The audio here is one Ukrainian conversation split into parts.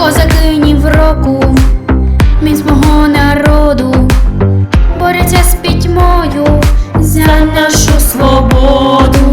козакинів року, міць мого народу, бореться з пітьмою за нашу свободу.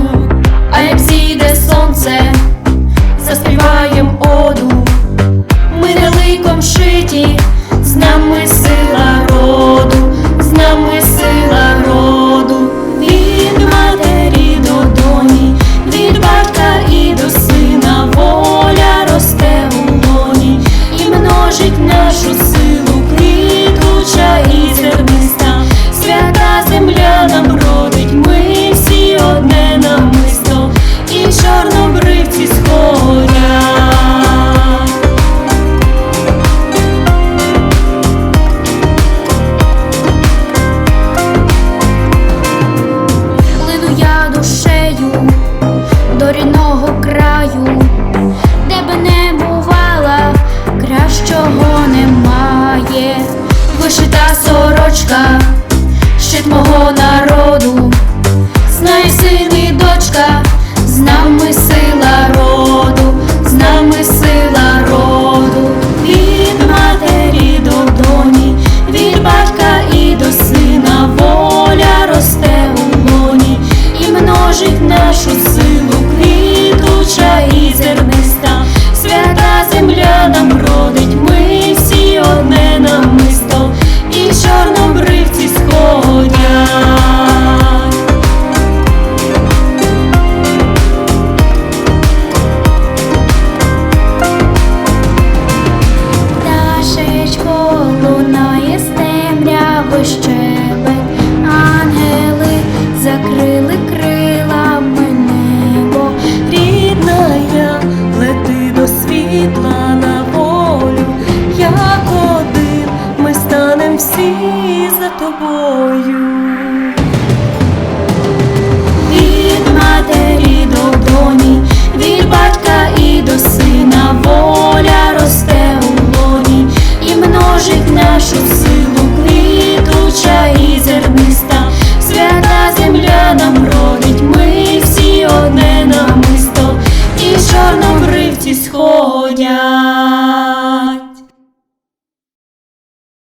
тобою. Від матері до доні, від батька і до сина воля росте у лоні і множить нашу силу квітуча і зерниста. Свята земля нам родить, ми всі одне намисто, і в чорному ривці сходять.